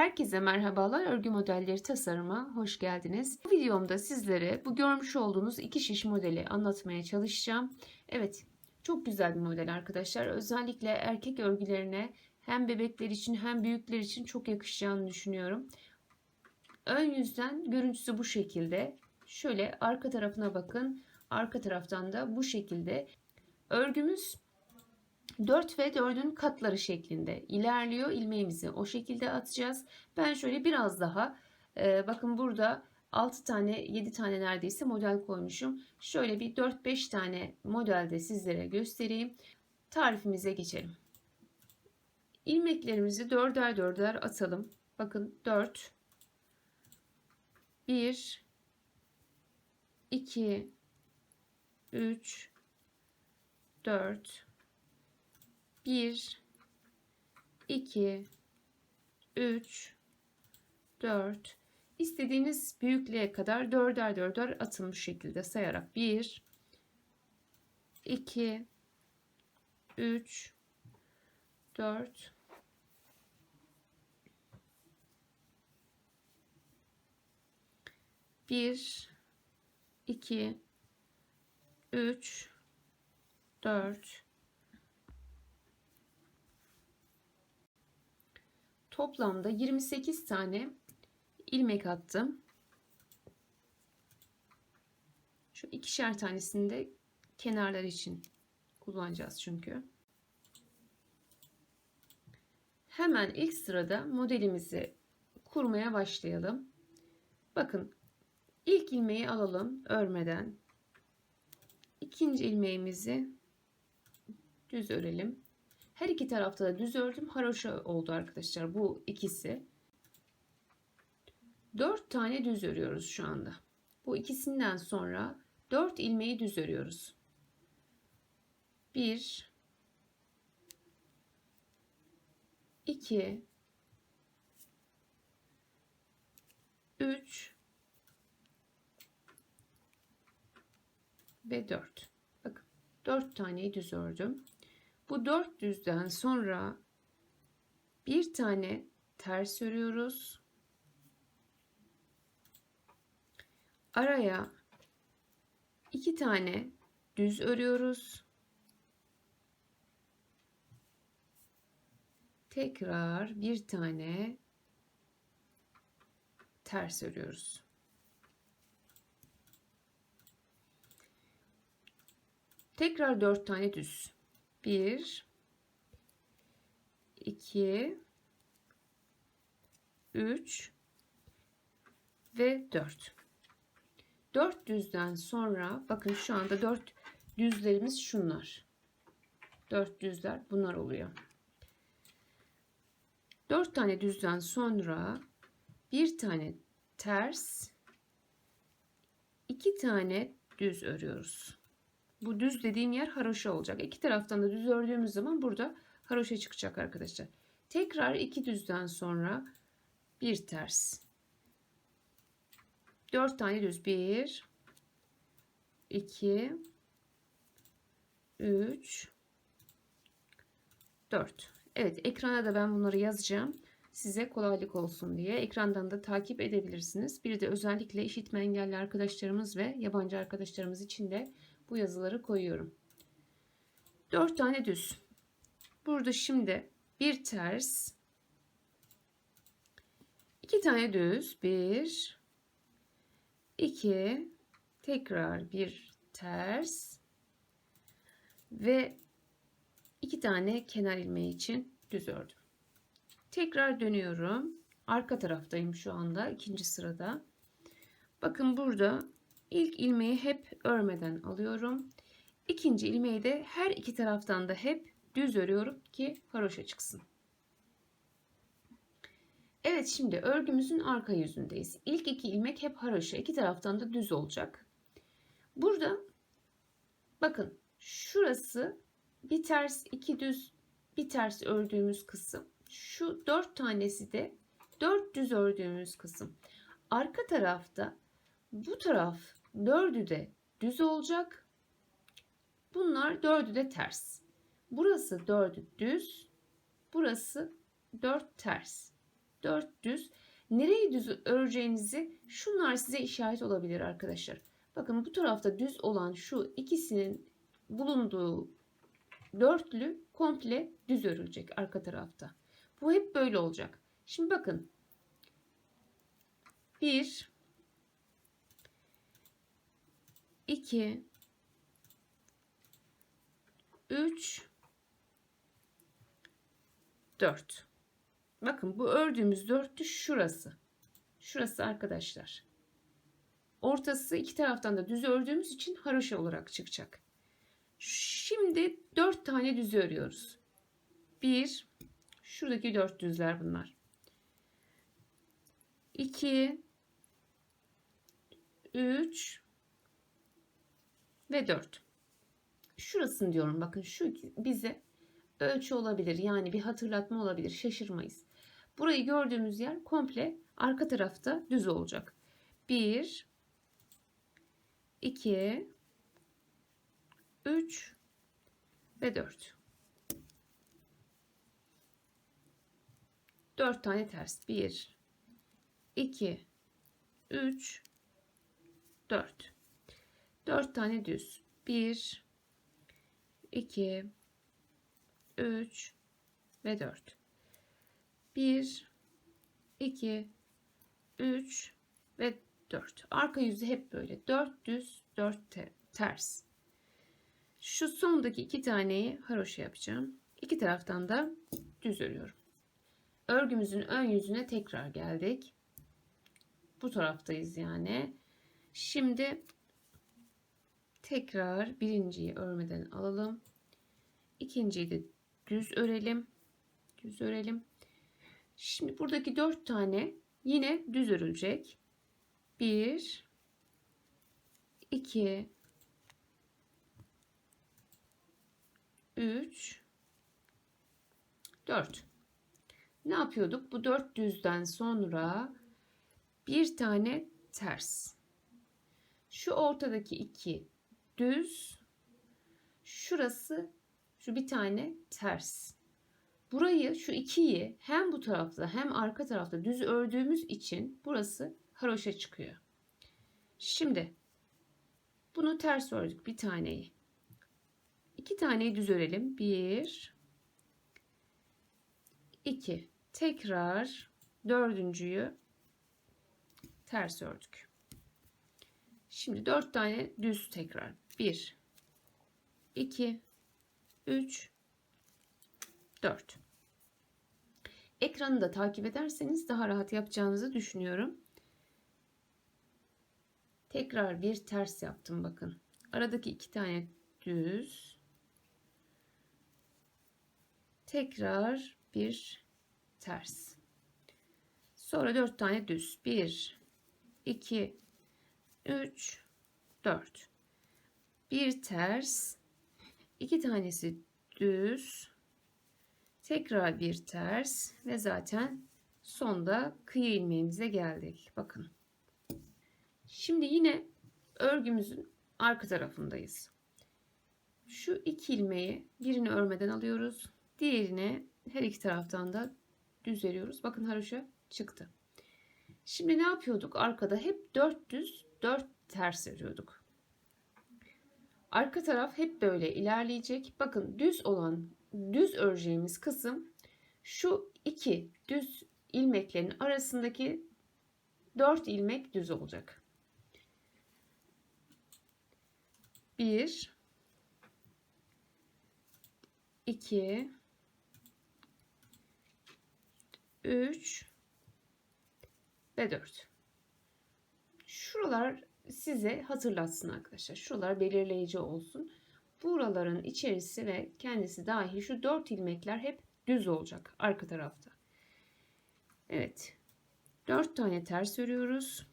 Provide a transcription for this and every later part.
Herkese merhabalar. Örgü modelleri tasarıma hoş geldiniz. Bu videomda sizlere bu görmüş olduğunuz iki şiş modeli anlatmaya çalışacağım. Evet, çok güzel bir model arkadaşlar. Özellikle erkek örgülerine hem bebekler için hem büyükler için çok yakışacağını düşünüyorum. Ön yüzden görüntüsü bu şekilde. Şöyle arka tarafına bakın. Arka taraftan da bu şekilde. Örgümüz 4 ve 4'ün katları şeklinde ilerliyor. İlmeğimizi o şekilde atacağız. Ben şöyle biraz daha e, bakın burada 6 tane 7 tane neredeyse model koymuşum. Şöyle bir 4-5 tane modelde sizlere göstereyim. Tarifimize geçelim. İlmeklerimizi dörder dörder atalım. Bakın 4 1 2 3 4 1 2 3 4 istediğiniz büyüklüğe kadar dörder dörder atılmış şekilde sayarak. 1 2 3 4 1 2 3 4 Toplamda 28 tane ilmek attım. Şu ikişer tanesini de kenarlar için kullanacağız çünkü. Hemen ilk sırada modelimizi kurmaya başlayalım. Bakın ilk ilmeği alalım örmeden. İkinci ilmeğimizi düz örelim. Her iki tarafta da düz ördüm. Haroşa oldu arkadaşlar bu ikisi. Dört tane düz örüyoruz şu anda. Bu ikisinden sonra dört ilmeği düz örüyoruz. Bir, iki, üç ve dört. Bakın dört taneyi düz ördüm. Bu dört düzden sonra bir tane ters örüyoruz. Araya iki tane düz örüyoruz. Tekrar bir tane ters örüyoruz. Tekrar dört tane düz. 1 2 3 ve 4 4 düzden sonra bakın şu anda 4 düzlerimiz şunlar. 4 düzler bunlar oluyor. 4 tane düzden sonra bir tane ters iki tane düz örüyoruz bu düz dediğim yer haroşa olacak. İki taraftan da düz ördüğümüz zaman burada haroşa çıkacak arkadaşlar. Tekrar iki düzden sonra bir ters. Dört tane düz. Bir, iki, üç, dört. Evet ekrana da ben bunları yazacağım. Size kolaylık olsun diye ekrandan da takip edebilirsiniz. Bir de özellikle işitme engelli arkadaşlarımız ve yabancı arkadaşlarımız için de bu yazıları koyuyorum. 4 tane düz. Burada şimdi bir ters, iki tane düz, bir, iki, tekrar bir ters ve iki tane kenar ilmeği için düz ördüm. Tekrar dönüyorum. Arka taraftayım şu anda ikinci sırada. Bakın burada İlk ilmeği hep örmeden alıyorum. İkinci ilmeği de her iki taraftan da hep düz örüyorum ki haroşa çıksın. Evet şimdi örgümüzün arka yüzündeyiz. İlk iki ilmek hep haroşa, iki taraftan da düz olacak. Burada bakın şurası bir ters, iki düz, bir ters ördüğümüz kısım. Şu dört tanesi de dört düz ördüğümüz kısım. Arka tarafta bu taraf Dördü de düz olacak. Bunlar dördü de ters. Burası dördü düz. Burası dört ters. 4 düz. Nereyi düz öreceğinizi şunlar size işaret olabilir arkadaşlar. Bakın bu tarafta düz olan şu ikisinin bulunduğu dörtlü komple düz örülecek arka tarafta. Bu hep böyle olacak. Şimdi bakın. 1 2 3 4 Bakın bu ördüğümüz dörtlü şurası. Şurası arkadaşlar. Ortası iki taraftan da düz ördüğümüz için haroşa olarak çıkacak. Şimdi dört tane düz örüyoruz. Bir, şuradaki dört düzler bunlar. İki, üç ve dört. Şurasını diyorum bakın şu bize ölçü olabilir. Yani bir hatırlatma olabilir. Şaşırmayız. Burayı gördüğümüz yer komple arka tarafta düz olacak. 1 2 3 ve 4. 4 tane ters. 1 2 3 4. 4 tane düz. 1 2 3 ve 4. 1 2 3 ve 4. Arka yüzü hep böyle. 4 düz, 4 te ters. Şu sondaki iki taneyi haroşa yapacağım. İki taraftan da düz örüyorum. Örgümüzün ön yüzüne tekrar geldik. Bu taraftayız yani. Şimdi tekrar birinciyi örmeden alalım. İkinciyi de düz örelim. Düz örelim. Şimdi buradaki dört tane yine düz örülecek. Bir, iki, üç, dört. Ne yapıyorduk? Bu dört düzden sonra bir tane ters. Şu ortadaki iki düz. Şurası şu bir tane ters. Burayı şu ikiyi hem bu tarafta hem arka tarafta düz ördüğümüz için burası haroşa çıkıyor. Şimdi bunu ters ördük bir taneyi. İki taneyi düz örelim. Bir, iki. Tekrar dördüncüyü ters ördük. Şimdi dört tane düz tekrar. Bir, iki, üç, 4. Ekranı da takip ederseniz daha rahat yapacağınızı düşünüyorum. Tekrar bir ters yaptım bakın. Aradaki iki tane düz. Tekrar bir ters. Sonra dört tane düz. Bir, iki, üç, dört. Bir ters. iki tanesi düz. Tekrar bir ters ve zaten sonda kıyı ilmeğimize geldik. Bakın. Şimdi yine örgümüzün arka tarafındayız. Şu iki ilmeği birini örmeden alıyoruz. Diğerini her iki taraftan da düz veriyoruz. Bakın haroşa çıktı. Şimdi ne yapıyorduk? Arkada hep 4 düz, 4 ters örüyorduk. Arka taraf hep böyle ilerleyecek. Bakın düz olan düz öreceğimiz kısım şu iki düz ilmeklerin arasındaki dört ilmek düz olacak. Bir, iki, üç ve dört. Şuralar size hatırlatsın arkadaşlar. Şuralar belirleyici olsun. Buraların içerisi ve kendisi dahil şu dört ilmekler hep düz olacak arka tarafta. Evet. Dört tane ters örüyoruz.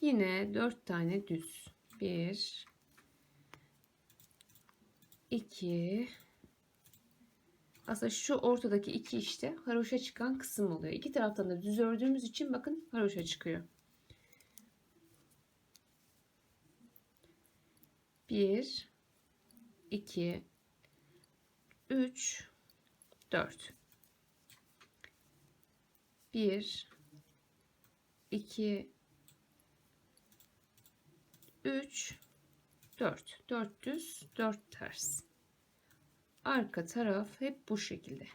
Yine dört tane düz. Bir, iki, aslında şu ortadaki iki işte haroşa çıkan kısım oluyor. İki taraftan da düz ördüğümüz için bakın haroşa çıkıyor. 1 2 3 4 1 2 3 4 4 düz 4 ters arka taraf hep bu şekilde.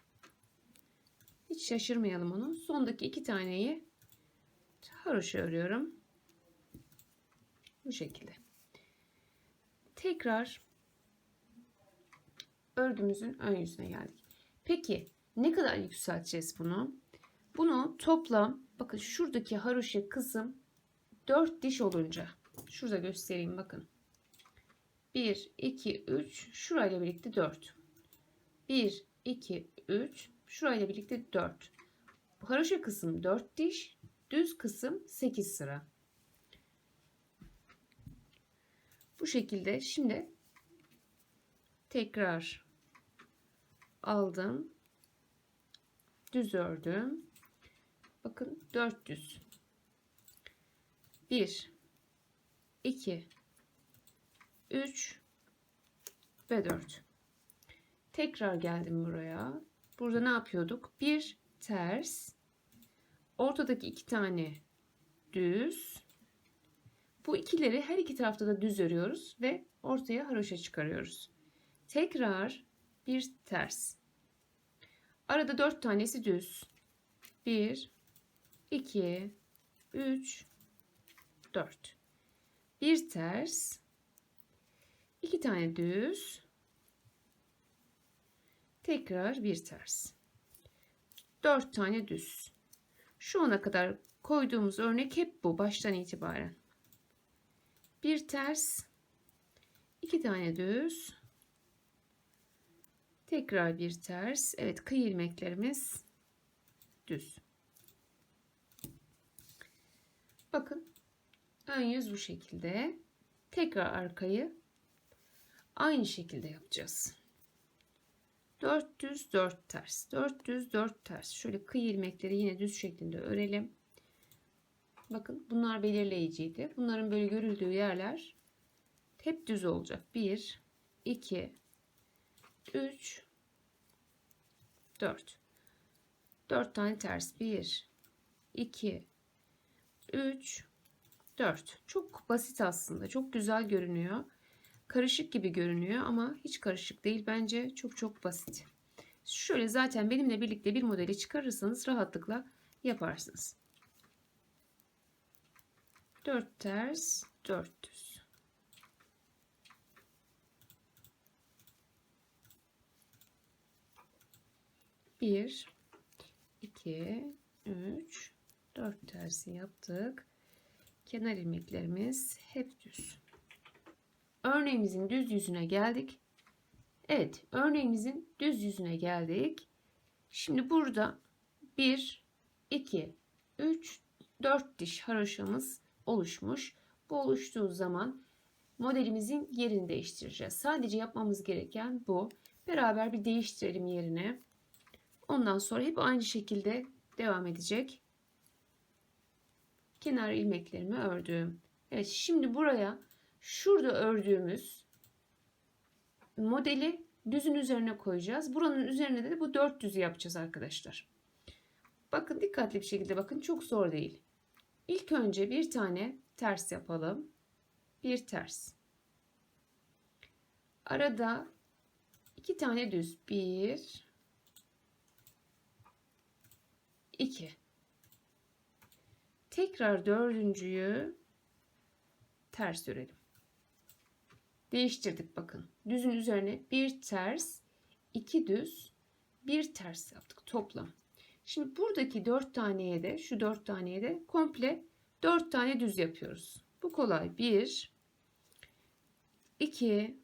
Hiç şaşırmayalım onu. Sondaki iki taneyi haroşa örüyorum. Bu şekilde. Tekrar örgümüzün ön yüzüne geldik. Peki ne kadar yükselteceğiz bunu? Bunu toplam bakın şuradaki haroşa kısım 4 diş olunca şurada göstereyim bakın. 1 2 3 şurayla birlikte 4 1 2 3 şurayla birlikte 4 haroşa kısım 4 diş düz kısım 8 sıra. Bu şekilde şimdi tekrar aldım. Düz ördüm. Bakın 400 1 2 3 ve 4 tekrar geldim buraya. Burada ne yapıyorduk? Bir ters ortadaki iki tane düz. Bu ikileri her iki tarafta da düz örüyoruz ve ortaya haroşa çıkarıyoruz. Tekrar bir ters. Arada dört tanesi düz. 1 2 3 4 bir ters iki tane düz tekrar bir ters. Dört tane düz. Şu ana kadar koyduğumuz örnek hep bu baştan itibaren. Bir ters. İki tane düz. Tekrar bir ters. Evet kıyı ilmeklerimiz düz. Bakın ön yüz bu şekilde. Tekrar arkayı aynı şekilde yapacağız 4 düz 4 ters 4 düz 4 ters. Şöyle kıyı ilmekleri yine düz şeklinde örelim. Bakın bunlar belirleyiciydi. Bunların böyle görüldüğü yerler hep düz olacak. 1 2 3 4 4 tane ters. 1 2 3 4 çok basit aslında. Çok güzel görünüyor karışık gibi görünüyor ama hiç karışık değil. Bence çok çok basit. Şöyle zaten benimle birlikte bir modeli çıkarırsanız rahatlıkla yaparsınız. 4 ters 4 düz. Bir iki üç dört tersi yaptık. Kenar ilmeklerimiz hep düz örneğimizin düz yüzüne geldik. Evet örneğimizin düz yüzüne geldik. Şimdi burada 1 2 3 4 diş haroşamız oluşmuş. Bu oluştuğu zaman modelimizin yerini değiştireceğiz. Sadece yapmamız gereken bu. Beraber bir değiştirelim yerine. Ondan sonra hep aynı şekilde devam edecek. Kenar ilmeklerimi ördüm. Evet şimdi buraya şurada ördüğümüz modeli düzün üzerine koyacağız. Buranın üzerine de bu 400 yapacağız arkadaşlar. Bakın dikkatli bir şekilde bakın çok zor değil. İlk önce bir tane ters yapalım. Bir ters. Arada iki tane düz. Bir, iki. Tekrar dördüncüyü ters örelim. Değiştirdik bakın. Düzün üzerine bir ters, iki düz, bir ters yaptık toplam. Şimdi buradaki dört taneye de şu dört taneye de komple dört tane düz yapıyoruz. Bu kolay. Bir, iki,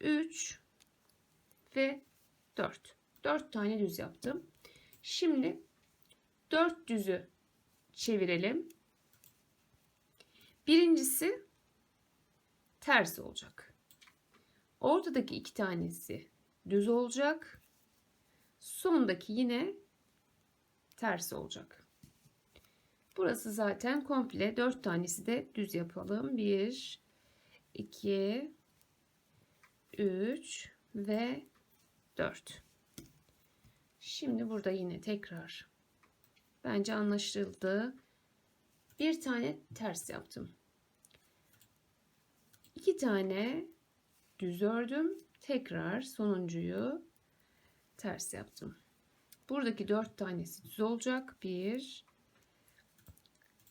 üç ve dört. Dört tane düz yaptım. Şimdi dört düzü çevirelim. Birincisi ters olacak. Ortadaki iki tanesi düz olacak. Sondaki yine ters olacak. Burası zaten komple dört tanesi de düz yapalım. Bir, iki, üç ve dört. Şimdi burada yine tekrar bence anlaşıldı. Bir tane ters yaptım. İki tane düz ördüm. Tekrar sonuncuyu ters yaptım. Buradaki dört tanesi düz olacak. Bir,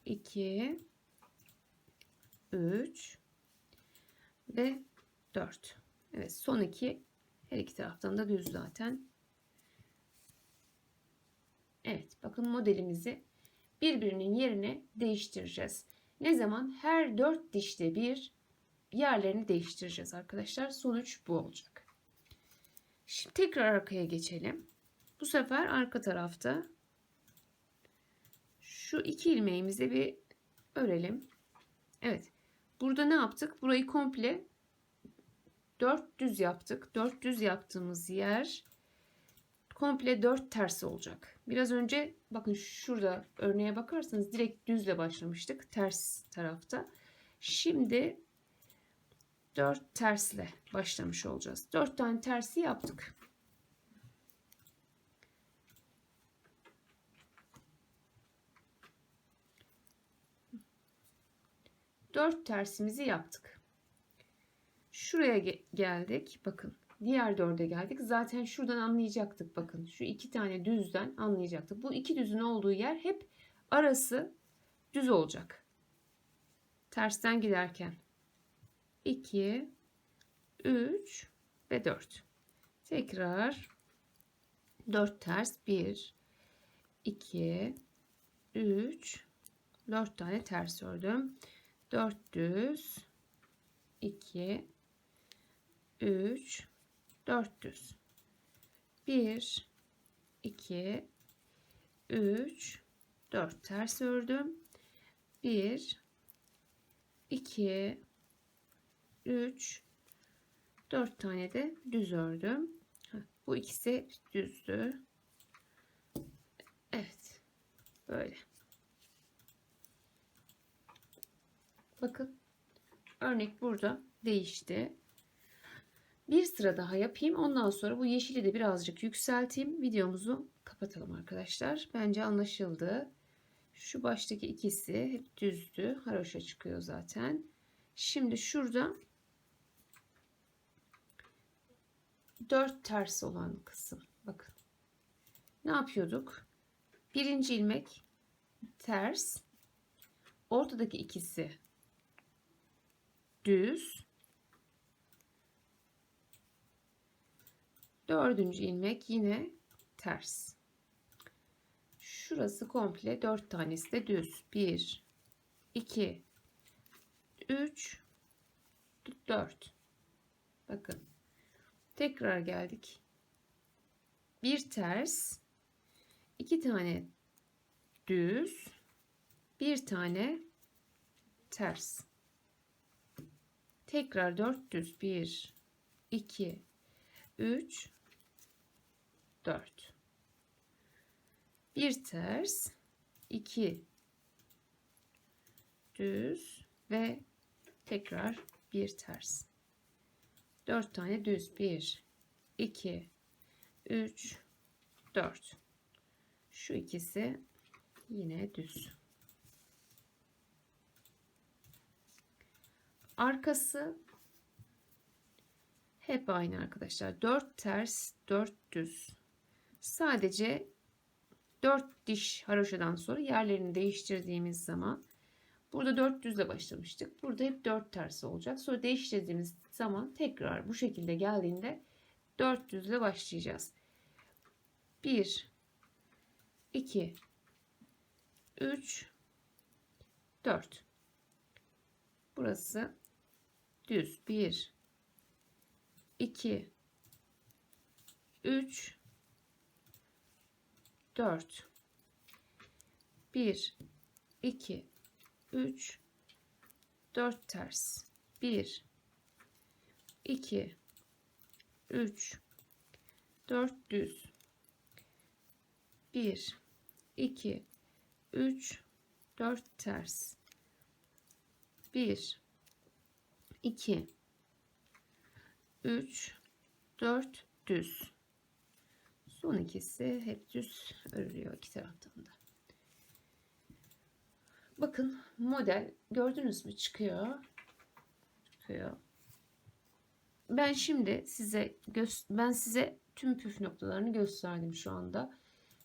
iki, üç ve dört. Evet son iki her iki taraftan da düz zaten. Evet bakın modelimizi birbirinin yerine değiştireceğiz. Ne zaman? Her dört dişte bir yerlerini değiştireceğiz arkadaşlar. Sonuç bu olacak. Şimdi tekrar arkaya geçelim. Bu sefer arka tarafta şu iki ilmeğimizi bir örelim. Evet. Burada ne yaptık? Burayı komple dört düz yaptık. Dört düz yaptığımız yer komple dört tersi olacak. Biraz önce bakın şurada örneğe bakarsanız direkt düzle başlamıştık. Ters tarafta. Şimdi dört tersle başlamış olacağız. Dört tane tersi yaptık. Dört tersimizi yaptık. Şuraya ge geldik. Bakın diğer dörde geldik. Zaten şuradan anlayacaktık. Bakın şu iki tane düzden anlayacaktık. Bu iki düzün olduğu yer hep arası düz olacak. Tersten giderken. 2, 3 ve 4. Tekrar 4 ters 1, 2, 3, 4 tane ters ördüm. 4 düz, 2, 3, 4 düz. 1, 2, 3, 4 ters ördüm. 1, 2, 3, 4 tane de düz ördüm. Bu ikisi düzdü. Evet. Böyle. Bakın. Örnek burada değişti. Bir sıra daha yapayım. Ondan sonra bu yeşili de birazcık yükselteyim. Videomuzu kapatalım arkadaşlar. Bence anlaşıldı. Şu baştaki ikisi hep düzdü. Haroşa çıkıyor zaten. Şimdi şurada 4 ters olan kısım. Bakın. Ne yapıyorduk? Birinci ilmek ters. Ortadaki ikisi düz. Dördüncü ilmek yine ters. Şurası komple dört tanesi de düz. Bir, iki, üç, dört. Bakın. Tekrar geldik. Bir ters, iki tane düz, bir tane ters. Tekrar dört düz. Bir, iki, üç, dört. Bir ters, iki düz ve tekrar bir ters. 4 tane düz. 1 2 3 4 şu ikisi yine düz. Arkası hep aynı arkadaşlar. 4 ters 4 düz. Sadece 4 diş haroşadan sonra yerlerini değiştirdiğimiz zaman Burada 400 ile başlamıştık. Burada hep 4 tersi olacak. Sonra değiştirdiğimiz zaman tekrar bu şekilde geldiğinde 400 ile başlayacağız. 1 2 3 4 Burası düz. 1 2 3 4 1 2 3 4 ters. 1 2 3 4 düz. 1 2 3 4 ters. 1 2 3 4 düz. Son ikisi hep düz örülüyor iki taraftan da. Bakın model gördünüz mü çıkıyor. Çıkıyor. Ben şimdi size ben size tüm püf noktalarını gösterdim şu anda.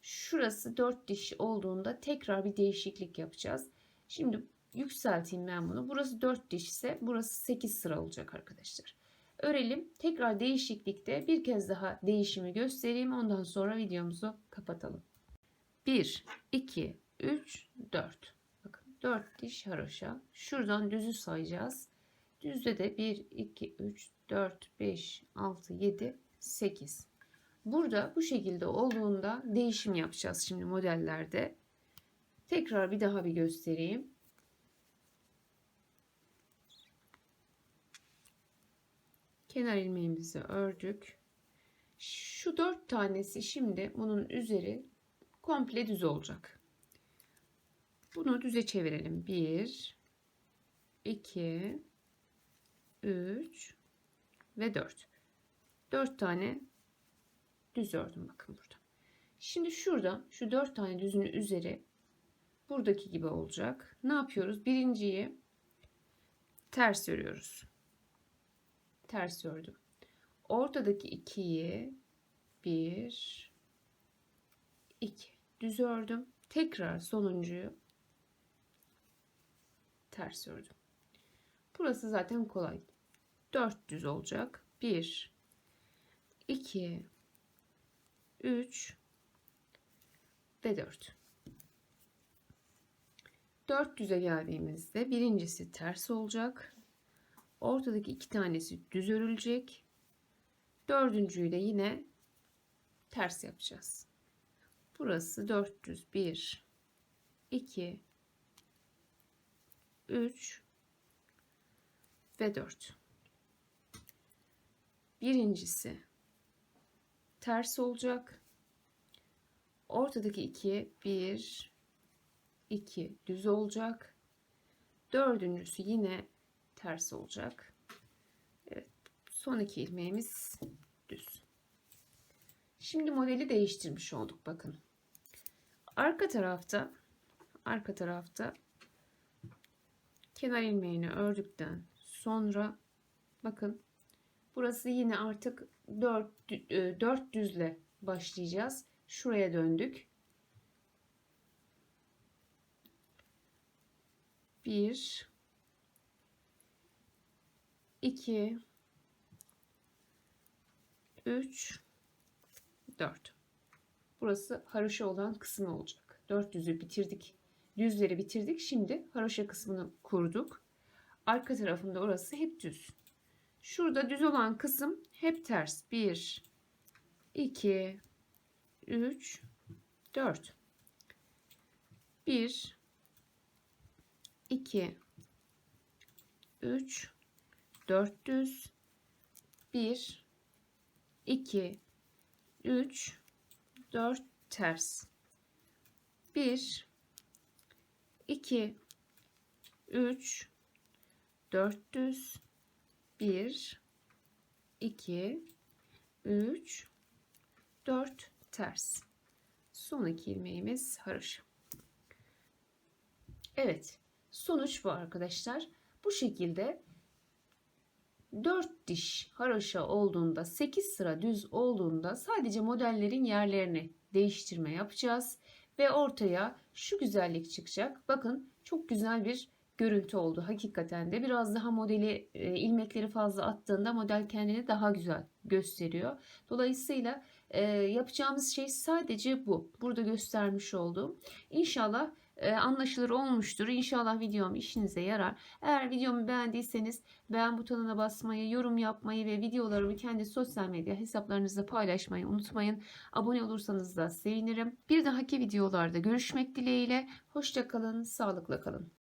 Şurası 4 diş olduğunda tekrar bir değişiklik yapacağız. Şimdi yükselteyim ben bunu. Burası 4 diş ise burası 8 sıra olacak arkadaşlar. Örelim. Tekrar değişiklikte bir kez daha değişimi göstereyim. Ondan sonra videomuzu kapatalım. 1, 2, 3, 4. Bakın 4 diş haroşa. Şuradan düzü sayacağız. Düzde de 1, 2, 3, 4, 5, 6, 7, 8. Burada bu şekilde olduğunda değişim yapacağız şimdi modellerde. Tekrar bir daha bir göstereyim. Kenar ilmeğimizi ördük. Şu dört tanesi şimdi bunun üzeri komple düz olacak. Bunu düze çevirelim. 1 2 3 ve 4. 4 tane düz ördüm bakın burada. Şimdi şurada şu 4 tane düzün üzeri buradaki gibi olacak. Ne yapıyoruz? Birinciyi ters örüyoruz. Ters ördüm. Ortadaki ikiyi 1 2 düz ördüm. Tekrar sonuncuyu ters ördüm. Burası zaten kolay. 4 düz olacak. 1 2 3 ve 4. 400'e geldiğimizde birincisi ters olacak. Ortadaki iki tanesi düz örülecek. Dördüncüyü de yine ters yapacağız. Burası 401 2 3 ve 4. Birincisi ters olacak. Ortadaki 2 1 2 düz olacak. Dördüncüsü yine ters olacak. Evet, son iki ilmeğimiz düz. Şimdi modeli değiştirmiş olduk bakın. Arka tarafta arka tarafta kenar ilmeğini ördükten sonra bakın burası yine artık 4 4 düzle başlayacağız. Şuraya döndük. 1 2 3 4 Burası haroşa olan kısmı olacak. 400'ü bitirdik. Düzleri bitirdik. Şimdi haroşa kısmını kurduk. Arka tarafında orası hep düz. Şurada düz olan kısım hep ters. 1 2 3 4 1 2 3 400 1 2 3 4 ters 1 2 3 400 1 2 3 4 ters. Son iki ilmeğimiz haroşa. Evet sonuç bu arkadaşlar. Bu şekilde 4 diş haroşa olduğunda 8 sıra düz olduğunda sadece modellerin yerlerini değiştirme yapacağız ve ortaya şu güzellik çıkacak. Bakın çok güzel bir görüntü oldu hakikaten de. Biraz daha modeli e, ilmekleri fazla attığında model kendini daha güzel gösteriyor. Dolayısıyla e, yapacağımız şey sadece bu. Burada göstermiş olduğum. İnşallah e, anlaşılır olmuştur. İnşallah videom işinize yarar. Eğer videomu beğendiyseniz beğen butonuna basmayı, yorum yapmayı ve videolarımı kendi sosyal medya hesaplarınızda paylaşmayı unutmayın. Abone olursanız da sevinirim. Bir dahaki videolarda görüşmek dileğiyle. Hoşçakalın, sağlıkla kalın.